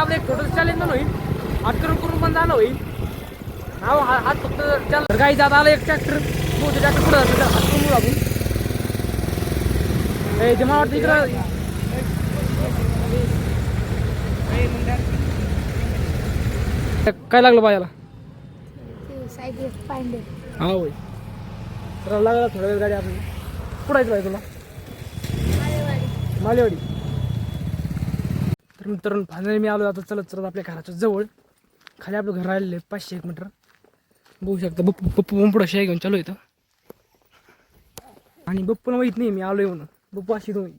आपलं एक छोटं चॅलेंज पण होईल. हात करून पण जाणं होईल. हा हा- हात फक्त चल काही जात आलं एक ट्रॅक्टर मोठं ट्रॅक्टर पुढे जातो हात करून आपण. ए ते मला वाटतं इकडं काय लागलं पायाला हा होय. तर लागला थोड्या वेळ गाडी आपली कुठं आहे तुला? मालेवाडी. तर मित्रांनो फायनली मी आलो आता चलत चलत आपल्या घराच्या जवळ. खाली आपलं घर राहिलेलं आहे पाचशे एक मीटर. बघू शकता बप्पू बप्पू पुढं शाही घेऊन चालू येतं आणि बप्पूला माहीत नाही मी आलो येऊन बप्पू अशी तुम्ही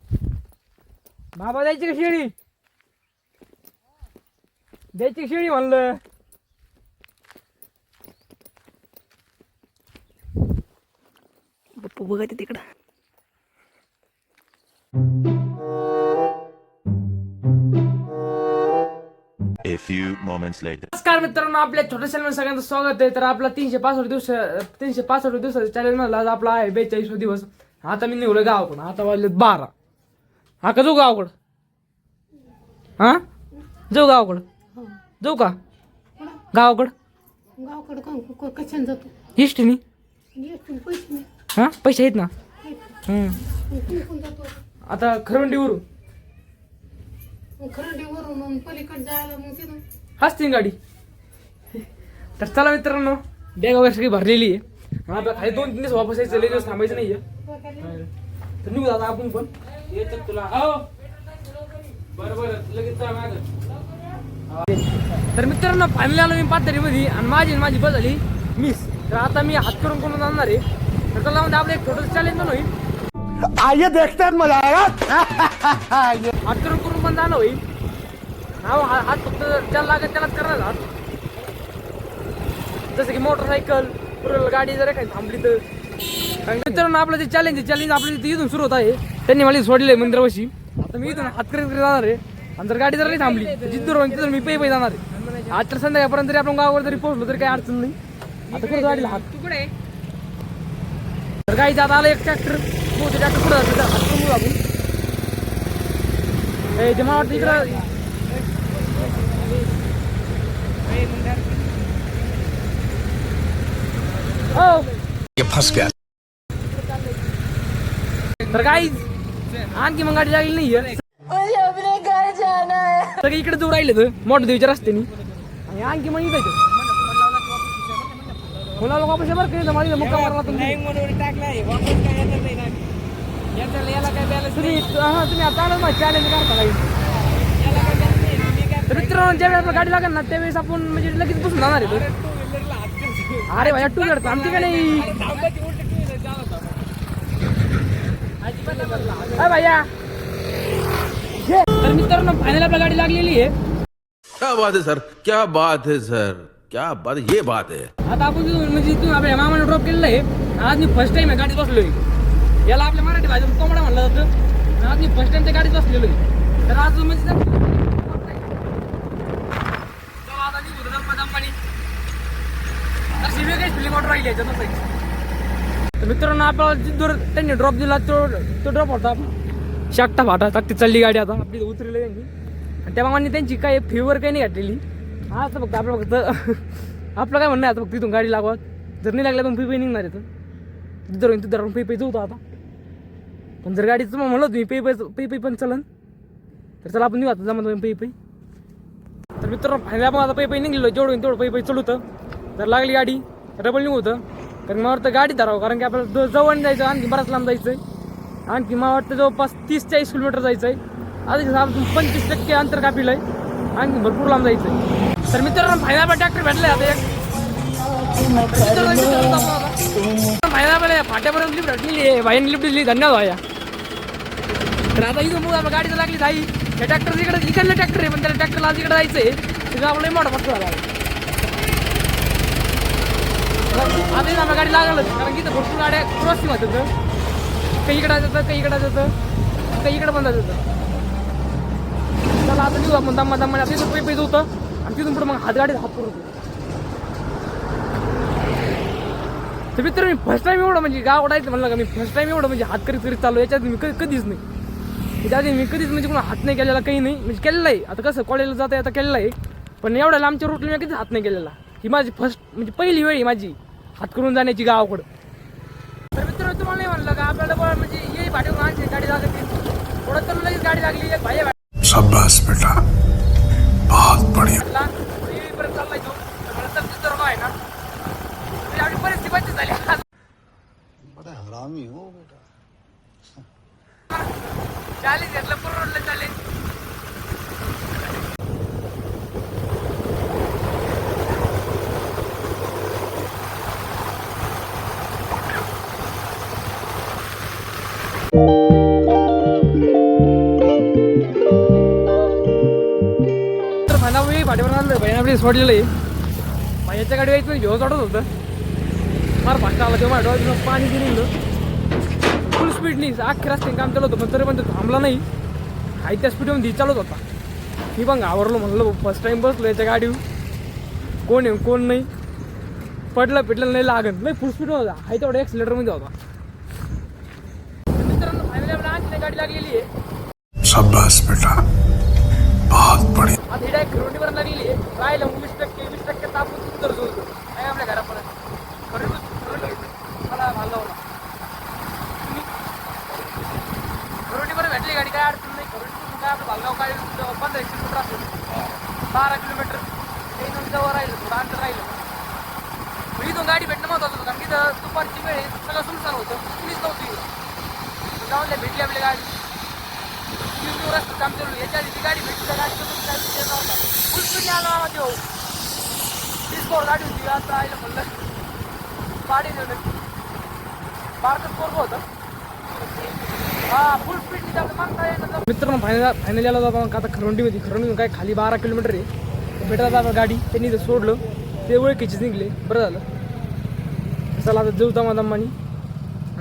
बाबा द्यायची का शेळी? द्यायची का शेळी म्हणलं? बप्पू बघा ते तिकडं. A few moments later. नमस्कार मित्रांनो आपल्या छोट्या चॅनल सगळ्यांचं स्वागत आहे. तर आपला तीनशे पासष्ट दिवस तीनशे पासष्ट दिवसाचा चॅनल म्हणला आज आपला आहे बेचाळीस दिवस. आता मी निघलो गावाकडं आता वाजले बारा. हा का जाऊ गावाकडं? हा? जाऊ गावाकडं? जाऊ का? गावाकडं? गावाकडं कशाने जातो? हिस्ट्रीनी येतील पैसे नाही. हा? पैसे आहेत ना? हम्म. मग कोण कोण जातो? आता खरवंडीवरून. खरंडीवरून पलीकडे जायला मग तिथून गाडी. तर चला मित्रांनो बॅग वगैरे सगळी भरलेली आहे. आणि आपल्या खाली दोन तीन दिवस वापस यायचं लई दिवस थांबायचं नाहीये. तर निघू दादा आपण पण. तुला. हो. बरं बरं लगेच मागं. तर मित्रांनो फायनली आलो मी पाथरीमध्ये आणि माझी आणि माझी बस झाली. मिस तर आता मी हात करून करून जाणार आहे? तर त्याला म्हणजे आपलं एक छोटं चॅलेंज पण होईल आइए देखते हैं मजा आएगा हात करून पण जाणं होईल हात फक्त ज्याला लागत त्यालाच करणार हात जसं की मोटरसायकल गाडी जर काही थांबली तर. कारण मित्रांनो आपलं जे चॅलेंज आहे चॅलेंज आपलं तिथे इथून सुरू होत आहे. त्यांनी मला सोडले मंदिरापाशी आता मी इथून हात करत करत जाणार आहे. आणि जर गाडी जर नाही थांबली तर जिथून राहून तिथून मी पै पै जाणार आहे. आज तर संध्याकाळपर्यंत जरी आपण गावावर जरी पोहोचलो तरी काही अडचण नाही. आता कुठं गाडीला हात. तुकडे तर गाडी जात आलं एक ट्रॅक्टर ट्रॅक्टर पुढे जातं ते मला वाटतं इकडं हो ये फंस गया तर काही आणखी मग गाडी लागली नाहीये. सगळे इकडे दूर राहिले तर मोठं देवीच्या रस्त्याने. आणि आणखी मग इथं मुलाला वापस बरं काही माझी मुक्का मारला तुम्ही. तुम्ही हा तुम्ही आता आलं ना चॅलेंज करता काही तर मित्रांनो ज्यावेळेस आपल्याला गाडी लागेल ना त्यावेळेस आपण म्हणजे लगेच बसून जाणार आहे. अरे भाई टू व्हीलर आमची का नाही? अरे भैया. ये. तर मित्रांनो फायनल आपल्या गाडी लागलेली आहे. क्या बात है सर क्या बात है सर क्या बात ये बात है. आता आपण तिथून म्हणजे तिथून आपल्या मामाने ड्रॉप केलेलं आहे. आज मी फर्स्ट टाइम आहे गाडीत बसलोय. याला आपल्या मराठी भाषेत कोंबडा म्हणलं जातं. आज मी फर्स्ट टाइम त्या गाडीत बसलेलो आहे. तर आज म्हणजे आता निघू दम दमपाणी. अशी वेगळी फिलिंग वाटून राहिली याच्यात आहे. तर मित्रांनो आपल्याला जिथं दूर त्यांनी ड्रॉप दिला तो तो ड्रॉप होता. शाकटा फाटा टाकती चालली गाडी आता. आपली उतरली त्यांनी. आणि त्या मामांनी त्यांची काय फीवर काही नाही घातलेली. हा आता फक्त आपलं फक्त आपलं काय म्हणणं आहे? आता फक्त तिथून गाडी लागवा जर नाही लागल्या पण फी पे निघणार आहे तर. तिथं राहून तिथं राहून पै जाऊ आता. पण जर गाडीचं मग म्हणलं तुम्ही पै पै पै पण चलन तर चला आपण निघू आता जमा पै पै. तर मित्रांनो फायदा आपण आता पै पै निघलो जेवढं होईल तेवढं पै पै चढू जर लागली गाडी डबल निघू होतं कारण मला वाटतं गाडी धरावं कारण की आपल्याला जवळ जायचं आणखी बराच लांब जायचं आहे आणखी मला वाटतं जवळपास तीस चाळीस किलोमीटर जायचं आहे आधी आपण पंचवीस टक्के अंतर कापिलं आहे आणखी भरपूर लांब जायचं आहे तर मित्रांनो फायदा आपण ट्रॅक्टर भेटलाय आता एक. फायदा आपल्याला फाट्यापर्यंत लिफ्ट भेटलेली आहे. बाईन लिफ्ट दिली धन्यवाद भाया. तर आता इथून मग गाडीचं लागली जाई. हे ट्रॅक्टर इकडे इकडलं ट्रॅक्टर आहे पण त्याला ट्रॅक्टरला आज इकडे जायचं आहे तिथं आपल्याला मोठा फटका झाला. आता आम्हाला गाडी लागलं कारण की इथं भरपूर गाड्या क्रॉसिंग होतं काही इकडं जातं काही इकडं जातं काही इकडं पण जातं चला आता देऊ आपण दम्मा दम्मा आता इथं पैसे होतं. आणि तिथून पुढे मग हात गाडीत हात पुरत तर मित्र मी फर्स्ट टाइम एवढं म्हणजे गाव ओढायचं म्हणलं का? मी फर्स्ट टाइम एवढं म्हणजे हात करीत करीत चालू याच्यात मी कधीच नाही. त्याच्या आधी मी कधीच म्हणजे कोणा हात नाही केलेला काही नाही. म्हणजे केलेला आहे आता कसं कॉलेजला जाता आता केलेलं आहे पण एवढ्या लांबच्या रूटला मी कधीच हात नाही केलेला. ही माझी फर्स्ट म्हणजे पहिली वेळ माझी. हात करून जाण्याची गावाकडं तर मित्र तुम्हाला नाही म्हणलं का आपल्याला बरं म्हणजे ये भाटी माणसे गाडी लागली थोडं तर लगेच गाडी लागली एक भाई शाबाश बेटा. बहुत बढ़िया. येईपर्यंत चाललाय तो. तर मला तर तिथं रोग आहे ना. आपली परिस्थिती बंद झाली. बड़ा हरामी हो बेटा. चालीस घेतलं पूर्ण रोडला चालेल. तर मी सोडलेलं आहे भाईच्या गाडी यायचं घेऊन वाटत होतं. फार फास्ट आला तेव्हा माझ्या पाणी गेलं स्पीडनी अख्ख्या रस्त्याने काम चालत होतं पण तरी पण तो थांबला नाही. हाय त्या स्पीडमध्ये चालत होता. मी पण घाबरलो म्हणलं फर्स्ट टाइम बसलो याच्या गाडीवर. कोण आहे कोण नाही. पडलं पिटलं नाही लागत. नाही फुल स्पीड होता. हाय तेवढा ॲक्सिलेटरमध्ये होता. तर मित्रांनो फायनली आपल्या आणखी गाडी लागलेली आहे. शाबाश बेटा. बहुत बढ़िया. आता ही डायरेक्ट खरवंडीवर लागलेली आहे. राहिलं वीस टक्के वीस टक्के तापून सुंदर जोडतो आहे आपल्या घरापर्यंत खरवंडी मला भाला होता खरवंडीवर भेटली गाडी काय अडचण नाही खरवंडी काय आपलं भालगाव काय पंधरा एक किलोमीटर असेल बारा किलोमीटर. काही नंतर जवळ राहिलं थोडं अंतर राहिलं. मग इथून गाडी भेटणं महत्वाचं होतं कारण की दुपारची वेळ सगळं सुलसान होतं कुणीच नव्हती जाऊन द्या भेटली आपली गाडी. किलोमीटर रस्ता काम चालू याच्या आधी ती गाडी भेटली त्या गाडी पण काही विषय नव्हता. फुल स्पीड आला आला देऊ तीस स्कोर गाडी होती आता आईला म्हणलं गाडी देऊ नक्की बारकं स्कोर होतं हा फुल स्पीड आपलं मागता येणार मित्रांनो फायनल फायनल यायला जातो आता खरवंडीमध्ये. खरवंडी काय खाली बारा किलोमीटर आहे. भेटायला जाणार गाडी. त्यांनी इथं सोडलं. ते ओळखीचीच निघले. बरं झालं. चला आता जाऊ दमा दमानी.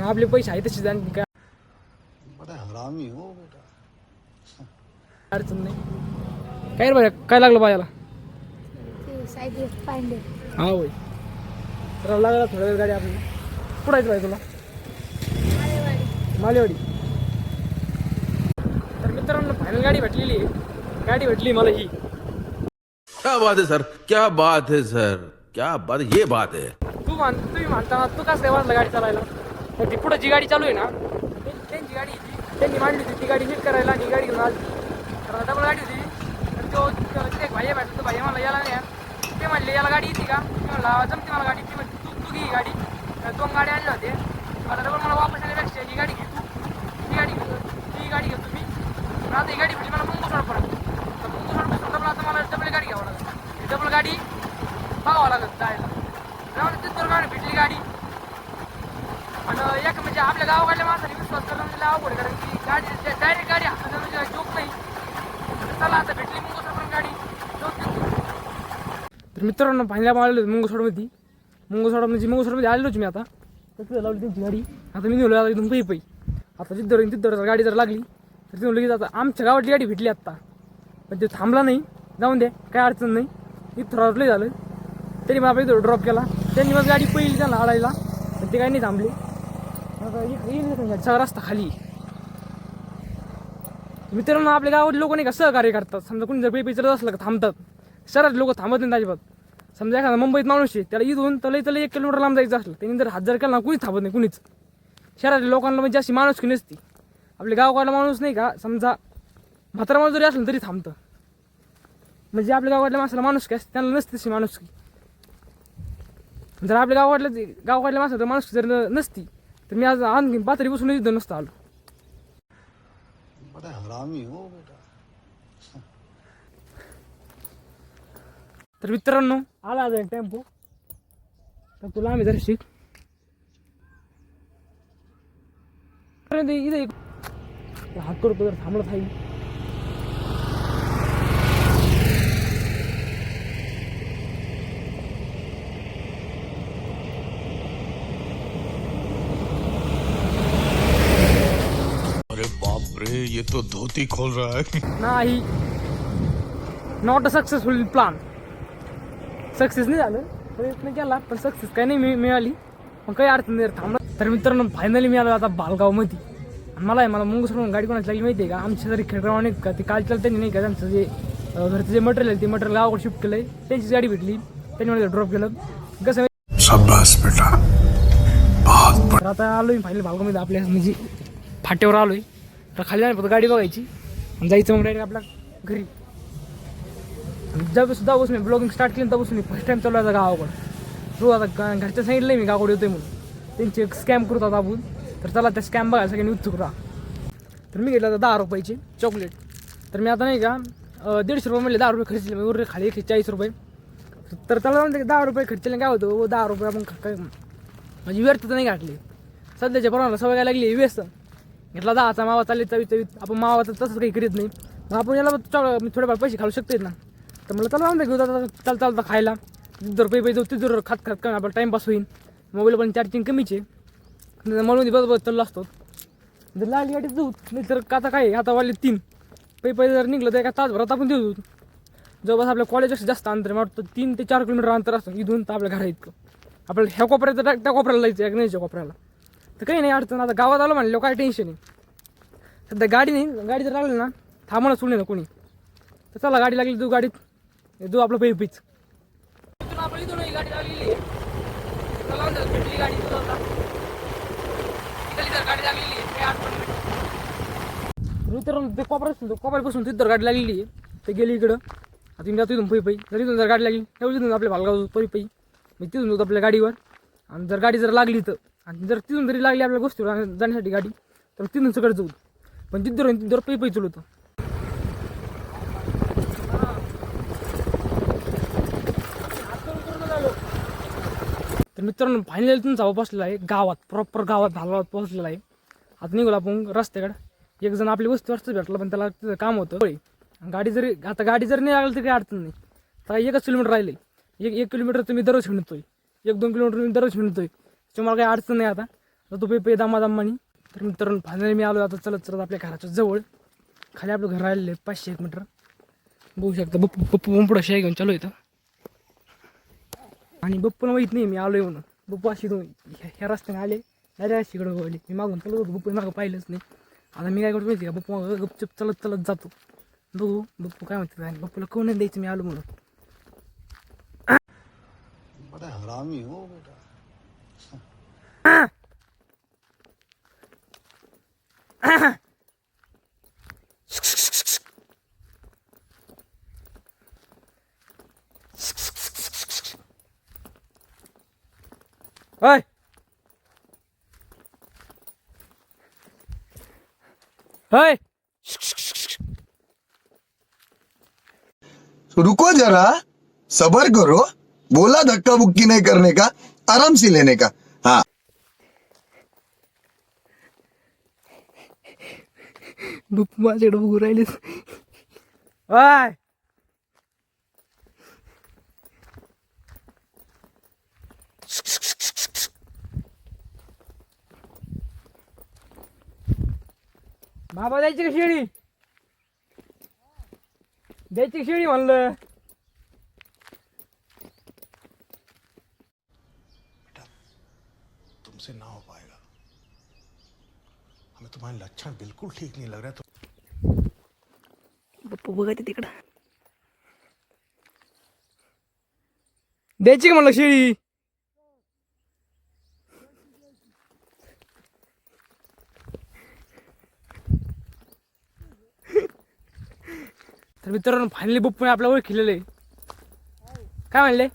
आपले पैसे आहे तसेच आणि काय. हो अडचण नाही. काय रे काय लागलं बायाला? हा होय. तर लागला थोड्या वेळ गाडी आपली. कुठं आहे तुला? मालेवाडी. तर मित्रांनो फायनल गाडी भेटलेली आहे. गाडी भेटली मला ही. क्या बात है सर क्या बात है सर क्या बात ये बात है. तू मान तुम्ही म्हणता तू कसं काय वाजला गाडी चालायला तर ती पुढं जी गाडी चालू आहे ना ते- त्यांची गाडी आहे ती त्यांनी मांडली होती ती गाडी नीट करायला आणि ही गाडी घेऊन आली. तर डबल गाडी होती. तर तो तो- तिथे एक भाई भेटतो तो भाई मला याला नाही आहे. ते म्हणले याला गाडी येते का? मी म्हणला जमते मला गाडी. ती म्हणते तू तू घे ही गाडी. तर दोन गाड्या आणल्या होते मला डबल मला वापस येण्यापेक्षा ही गाडी घे तू. ही गाडी घे ही गाडी घेतो मी म्हणजे पण आता ही गाडी भेटली मला मुंबई पडत तर मुंबई डबल आता मला डबल गाडी घ्यावं लागेल. डबल गाडी बघावं लागत जायला. जाऊन तिथं गाडी भेटली गाडी. आणि एक म्हणजे आपल्या गावाकडल्या माणसाने विश्वास करणं म्हणजे अवघड आहे. कारण की गाडी डायरेक्ट गाडी हातात म्हणजे जोक नाही. चला आता भेटली मुंगसोड गाडी. तर मित्रांनो पाहिल्या आलेलो मुंगसोडमध्ये. मुंगसोड म्हणजे मुंगसोडमध्ये आलेलोच मी आता. तिथं लावली त्यांची गाडी. आता मी निघलो आता इथून पै पै आता जिद्दर तिथं जर गाडी जर लागली तर तिथून लगेच आता आमच्या गावातली गाडी भेटली आत्ता पण ते थांबला नाही. जाऊन दे. काय अडचण नाही. इथं थोडं झालं. त्यांनी मला इथं ड्रॉप केला. त्यांनी मग गाडी पहिली त्यांना अडायला पण ते काही नाही थांबले. आता सगळा रस्ता खाली. मित्रांनो आपल्या गावात लोक नाही का सहकार्य करतात. समजा कोणी जर पेपी असलं का थांबतात. शहरात लोक थांबत नाही अजिबात. समजा एखादा मुंबईत माणूस आहे त्याला इथून तलई त्याला एक किलोमीटर लांब जायचं असलं. त्यांनी जर हात जर केला ना कुणीच थांबत नाही कुणीच. शहरातल्या लोकांना म्हणजे अशी माणुसकी नसती. आपल्या गावाकडला माणूस नाही का? समजा म्हातारा माणूस जरी असलं तरी थांबतं. म्हणजे आपल्या गावातल्या माणसाला माणुसकी असते? त्यांना नसते तशी माणुसकी. जर आपल्या गावातल्या गावाकडल्या माणसाला माणुसकी जर नसती तर मी आज आणखी पातळी बसून इथं नसतं आलो. बड़ा हरामी हो बेटा. तर मित्रांनो आला आज टेम्पो. तर तुला आम्ही जरा शिक इथे हात करतो जर थांबलं थाई अरे बाप रे ये तो धोती खोल रहा है। नाही. Not a successful plan success नाही झालं. प्रयत्न केला पण सक्सेस काही नाही मिळ- मिळाली. पण काही अडचण नाही थांबलं. तर मित्रांनो फायनली मी आलो आता बालगावमध्ये. मला आहे मला मुंगूस म्हणून गाडी कोणाची लागली माहिती आहे का? आमच्या जरी खेळगाव नाही का? ते काल त्यांनी नाही का? त्यांचं जे घरचं जे मटेरियल आहे ते मटेरियल गावाकडे शिफ्ट केलं आहे त्यांचीच गाडी भेटली. त्यांनी मला ड्रॉप केलं. कसं तर आता आलोय फायनल भागामध्ये आपल्या म्हणजे फाट्यावर आलोय. तर खाली जाणार फक्त गाडी बघायची. आणि जायचं मग डायरेक्ट आपल्या घरी. जेव्हा सुद्धा बसून मी ब्लॉगिंग स्टार्ट केलं तेव्हापासून मी फर्स्ट टाइम चालू आहे आता गावाकडं. रोज आता घरच्या सांगितलं मी गावाकडे येतोय म्हणून. त्यांचे स्कॅम करत आता आपण. तर चला त्या स्कॅम बघायला सगळ्यांनी उत्सुक राहा. तर मी घेतलं आता दहा रुपयाची चॉकलेट तर मी आता नाही का दीडशे रुपये म्हणले दहा रुपये खर्चले मी उरले खाली एकशे चाळीस रुपये. तर त्याला म्हणते दहा रुपये खर्चले काय होतं व दहा रुपये आपण काय म्हणजे व्यर्थ तर नाही घातली सध्याच्या प्रमाणाला सवय काय लागली व्यस्त. घेतला दहाचा मावा चालले चवीत चवीत आपण मावा तर तसंच काही करीत नाही. मग आपण याला चॉक- थोडेफार पैसे घालू शकतो ना. तर मला चला म्हणते घेऊ आता चाल चालता खायला. तिथं रुपये पैसे तिथं जर खात खात कमी आपला टाईमपास होईल मोबाईल पण चार्जिंग कमीचे म्हणून बस बस चाललो असतो. जर लाली गाडीत जाऊ नाही तर आता काय आता वाढले तीन. पै पैसे जर निघलं तर एका तासभरात आपण देऊ. जवळपास आपल्या कॉलेजपेक्षा जास्त अंतर वाटतं तीन ते चार किलोमीटर अंतर असतं. इथून तर आपल्या घरा इतकं. आपल्याला ह्या कोपऱ्याचं त्या त्या कोपऱ्याला जायचं एक नाहीच्या कोपऱ्याला. तर काही नाही अडचण. आता गावात आलो म्हणलं काय टेन्शन आहे? सध्या गाडी नाही. गाडी जर लागली ना थांबणं सोडले ना कोणी. तर चला गाडी लागली तू गाडीत. तू आपलं पैपीच पीच गाडी लागलेली मित्रांनो ते कोपऱ्यात कोपऱ्यापासून तिथं गाडी लागलेली आहे. ते गेली इकडं. आता तुम्ही जातो इथून पै पै जर इथून जर गाडी लागली तेवढी तिथून आपल्या भालगाव पै पै मी तिथून जातो आपल्या गाडीवर. आणि जर गाडी जर लागली तर आणि जर तिथून जरी लागली आपल्या गोष्टीवर जाण्यासाठी गाडी तर तिथून सगळं जाऊ. पण तिथं राहील तिथं पै पै चलवतो तर मित्रांनो फायनली तुमचा बसलेला आहे. गावात प्रॉपर गावात भालगावात पोहोचलेला आहे. आता निघालो आपण रस्त्याकडं. एक जण आपली वस्तू वाजता भेटला पण त्याला तिथं काम होतं. होय. गाडी जरी आता गाडी जरी नाही लागली तरी काही अडचण नाही. तर एकच किलोमीटर राहिले. एक एक किलोमीटर तुम्ही दररोज हिंडतोय एक दोन किलोमीटर मी दररोज हिंडतोय त्याच्यामुळे काही अडचण नाही आता. तर तो पे दामा दामानी तर मित्रांनो फायनली मी आलो आता. चलत चलत आपल्या घराच्या जवळ. खाली आपलं घर राहिलेलं आहे पाचशे एक मीटर. बघू शकता बप्पू बप्पू बंपडं शाही घेऊन चालू येतं आणि बप्पूला माहीत नाही मी आलोय म्हणून. बप्पू अशी दोन ह्या ह्या रस्त्याने आले. अरे अशी इकडं वळले. मी मागून चालू होतो बप्पू मागं पाहिलंच नाही. आता मी काय करतो माहिती का? बप्पू मागं चलत चलत जातो. बघू बप्पू काय म्हणते आणि बप्पूला कोण नाही द्यायचं? मी आलो म्हणून होय होय. रुको जरा. सबर करो. बोला धक्का बुक्की नहीं करने का? आराम से लेने का? हाँ. बप्पू माझ्याकडे बघू राहिले. होय बाबा द्यायची का शेळी? द्यायची शेळी म्हणलं? तुमसे ना हो पाएगा। हमें तुम्हारे लक्षण बिल्कुल ठीक नहीं लग रहा तो पप्पू बघा ते तिकडं. द्यायची का म्हणलं शेळी? तर मित्रांनो फायनली बप्पूने आपल्या ओळख आहे काय म्हणले?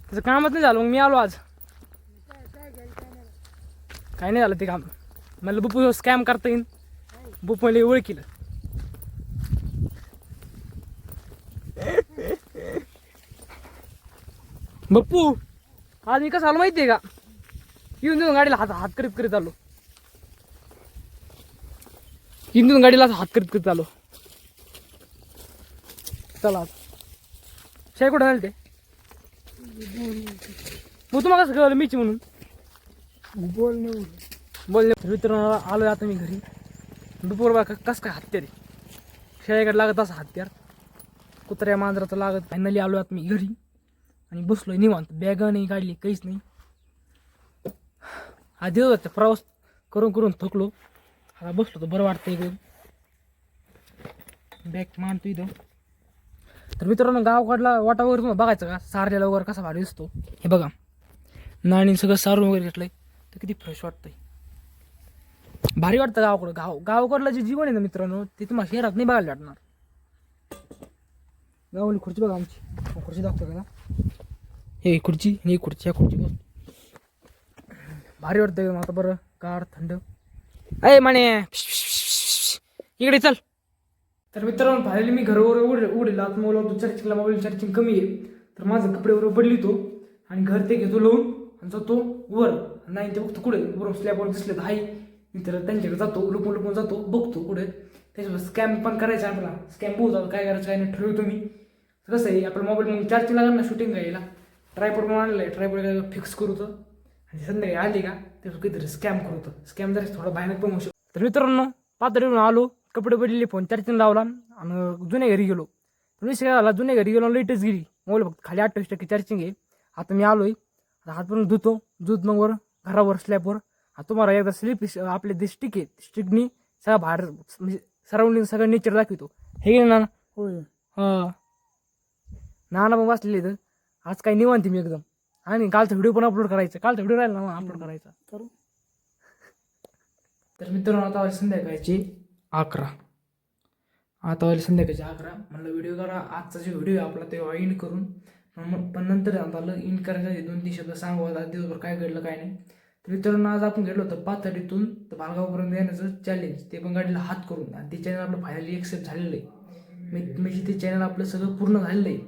त्याचं कामच नाही झालं. मग मी आलो आज. काय नाही झालं ते काम. म्हणलं बप्पू स्कॅम करता येईल बुप मला ओळखील. बप्पू आज मी कसं आलो माहितीये का? येऊन देऊन गाडीला हात हात करीत करीत आलो. हिंदून गाडीला हात करीत करीत आलो चला. शाही कुठं झालं ते मग तुम्हाला कसं कळलं मीच म्हणून? बोल बोलणे. मित्रांनो आलो आता मी घरी. दुपार बा कस काय हत्यार आहे? शेळ्याकडे लागत असं हत्यार. कुत्र्या मांजराचं लागत. फायनली आलो आता मी घरी. आणि बसलो निवांत. बॅग नाही काढली काहीच नाही. आधी होता प्रवास करून करून थकलो. आता बसलो तर बरं वाटतं एकदम बॅग मांडतो इथं. तर मित्रांनो गावकडला वाटा वगैरे तुम्हाला बघायचं का? सारलेला वगैरे कसा भारी दिसतो. हे बघा. नाणी सगळं सारून वगैरे घेतलंय. तर किती फ्रेश वाटतंय. भारी वाटतं गावाकडं. गाव गावाकडलं जे जीवन आहे ना मित्रांनो ते तुम्हाला शहरात नाही बघायला वाटणार गावाली खुर्ची बघा आमची. खुर्ची दाखवतो का हे खुर्ची आणि ही खुर्ची या खुर्ची बस भारी वाटतं एकदम आता बरं. गार थंड. अय माने. इकडे चल. तर मित्रांनो फायनली मी घरावर उड उडेल. आता मोबाईल चार्जिंगला मोबाईल चार्जिंग कमी आहे. तर माझं कपडे पडली तो. आणि घर ते घेतो लावून. आणि जातो वर. नाही ते बघतो कुठे? वरून स्लॅबवर दिसले तर हाय मी तर त्यांच्याकडे जातो. लुपून लुपून जातो. बघतो कुठे. त्याच्यावर स्कॅम पण करायचा आहे आपला. स्कॅम बहुत जातो. काय करायचं काय नाही ठरवतो मी कसं आहे आपल्या मोबाईल मग चार्जिंग लागणार ना शूटिंग घ्यायला. ट्रायपॉड म्हणून आणलं आहे ट्रायपॉड फिक्स करू तर. आणि संध्याकाळी आली का? ते काहीतरी स्कॅम करू तर स्कॅम जरा थोडं भयानक पण होऊ शकतो. तर मित्रांनो पातळीवरून आलो कपडे बदलले फोन चार्जिंग लावला आणि जुन्या घरी गेलो. विषय झाला जुन्या घरी गेलो लाईटच गेली. मोबाईल फक्त खाली अठ्ठावीस टक्के चार्जिंग आहे. आता मी आलोय. आता हात पण धुतो. दूध मग वर घरावर स्लॅबवर आता तुम्हाला एकदा स्लिप आपले जे स्टिक आहे स्टिकनी सगळं बाहेर म्हणजे सराउंडिंग सगळं नेचर दाखवतो. हे ना हां. नाना पण बसलेले तर आज काही निवांत मी एकदम. आणि कालचा व्हिडिओ पण अपलोड करायचा. कालचा व्हिडिओ राहिला ना अपलोड करायचा. करू. तर मित्रांनो आता वाजले संध्याकाळचे अकरा. आता वाजले संध्याकाळचे अकरा. म्हणलं व्हिडिओ करा आजचा जो व्हिडिओ आहे आपला तेव्हा इंड करून. मग पण नंतर आता आलं इंड करायचं दोन तीन शब्द सांगू आता दिवसभर काय घडलं काय नाही. तर मित्रांनो आज आपण गेलो होतो पाथर्डीतून तर भालगावपर्यंत येण्याचं चॅलेंज ते पण गाडीला हात करून. आणि ते चॅनल आपलं फायनली एक्सेप्ट झालेलं आहे. मी म्हणजे ते चॅनल आपलं सगळं पूर्ण झालेलं आहे.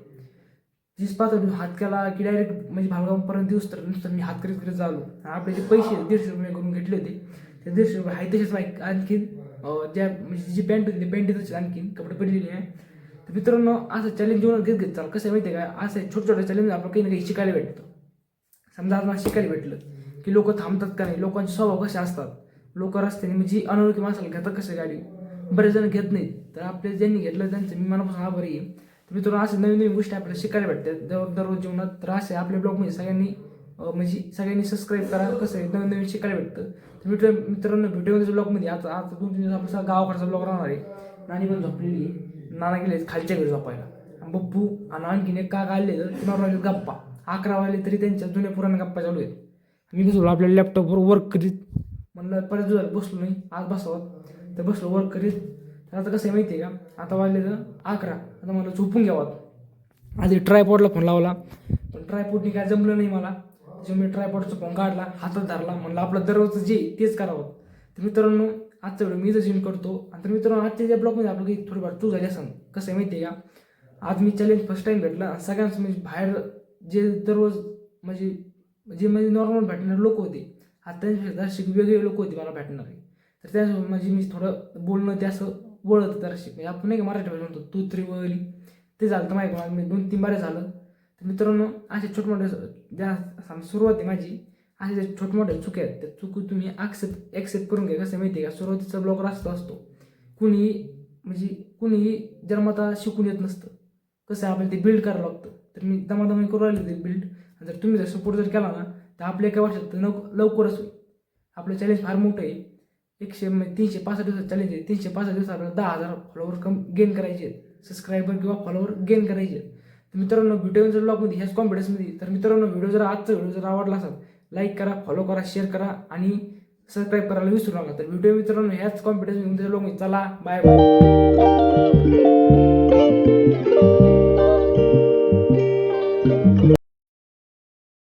तीच पाहतो हात केला की डायरेक्ट म्हणजे भालगावपर्यंत दिवस तर नुसतं मी हात करीत करीत झालो आणि आपले जे पैसे दीडशे रुपये करून घेतले होते ते दीडशे रुपये आहे तसेच माहीत आणखीन ज्या म्हणजे जी पॅन्ट होती ती पॅन्टीतच आणखीन कपडे पडलेले आहे. तर मित्रांनो असं चॅलेंज जीवनात घेत घेत चाल कसं आहे माहिती आहे का? असं छोटे छोटे चॅलेंज आपण काही ना काही शिकायला भेटतं. समजा आज मला शिकायला भेटलं की लोक थांबतात का नाही? लोकांचे स्वभाव कसे असतात? लोक रस्त्याने म्हणजे अनोळखी माणसाला घेतात कसे गाडी? बरेच जण घेत नाहीत. तर आपले ज्यांनी घेतलं त्यांचं मी मनापासून आभारी आहे. तर मित्रांनो असे नवीन नवीन गोष्टी आपल्याला शिकायला भेटतात. दर दररोज जीवनात तर असे आपल्या ब्लॉगमध्ये सगळ्यांनी म्हणजे सगळ्यांनी सबस्क्राईब करा कसं आहे नवीन नवीन शिकायला भेटतं. तर मित्र मित्रांनो व्हिडिओमध्ये ब्लॉगमध्ये आता आता दोन तीन दिवस आपला गावाकडचा ब्लॉग राहणार आहे. नानी पण झोपलेली नाना गेले खालच्या घरी झोपायला. बप्पू आणि आणखीन एक काका आले तर गप्पा. अकरा वाजले तरी त्यांच्या जुन्या पुराण्या गप्पा चालू आहेत. मी बसलो आपल्या लॅपटॉपवर वर्क करीत. म्हणलं परत बसलो नाही. आज बसावं. तर बसलो वर्क करीत. तर आता कसं आहे माहिती आहे का? आता वाजले तर अकरा. आता मला झोपून घ्यावा आधी ट्रायपॉडला फोन लावला. पण ट्रायपॉडनी काय जमलं नाही मला. त्याच्यामुळे ट्रायपॉडचा फोन काढला हातात धरला. म्हणलं आपलं दररोजचं जे तेच करावं. तर मित्रांनो आजचा व्हिडिओ मी जर जिम करतो. आणि तर मित्रांनो आजच्या ज्या ब्लॉगमध्ये आपलं काही थोडीफार चूक झाली असं कसं आहे माहिती आहे का? आज मी चॅलेंज फर्स्ट टाईम भेटला. आणि सगळ्यांचं म्हणजे बाहेर जे दररोज म्हणजे जे म्हणजे नॉर्मल भेटणारे लोक होते आता त्यांच्यापेक्षा जराशी वेगळे लोक होते मला भेटणारे. तर त्याच्यासोबत म्हणजे मी थोडं बोलणं ते असं वळत जराशी म्हणजे आपण नाही का मराठी भाषा म्हणतो तू तरी वळली ते झालं तर माहिती मी दोन तीन बारे झालं. तर मित्रांनो असे छोटमोठे ज्या सुरुवात आहे माझी असे जे छोटमोठे चुकी आहेत त्या चुकी तुम्ही ॲक्सेप्ट ॲक्सेप्ट करून घ्या. कसं माहिती आहे का? सुरुवातीचा ब्लॉग रास्त असतो. कुणी म्हणजे कुणीही जन्मता शिकून येत नसतं. कसं आहे आपल्याला ते बिल्ड करावं लागतं. तर मी दमादमी करू राहिले ते बिल्ड आणि जर तुम्ही जर सपोर्ट जर केला ना तर आपल्या एका वर्षात तर लवकरच होईल. आपलं चॅलेंज फार मोठं आहे. एकशे म्हणजे तीनशे पासष्ट दिवसात चॅलेंज आहे. तीनशे पासष्ट दिवसात आपल्याला दहा हजार फॉलोवर कम गेन करायचे. आहेत सबस्क्रायबर किंवा फॉलोवर गेन करायचे. आहेत तर मित्रांनो व्हिडिओ जर ब्लॉगमध्ये ह्याच कॉन्फिडन्समध्ये तर मित्रांनो व्हिडिओ जर आजचा व्हिडिओ जर आवडला असेल लाईक करा फॉलो करा शेअर करा आणि सबस्क्राईब करायला विसरू नका. तर व्हिडिओ मित्रांनो ह्याच कॉन्फिडन्स ब्लॉगमध्ये चला. Bye bye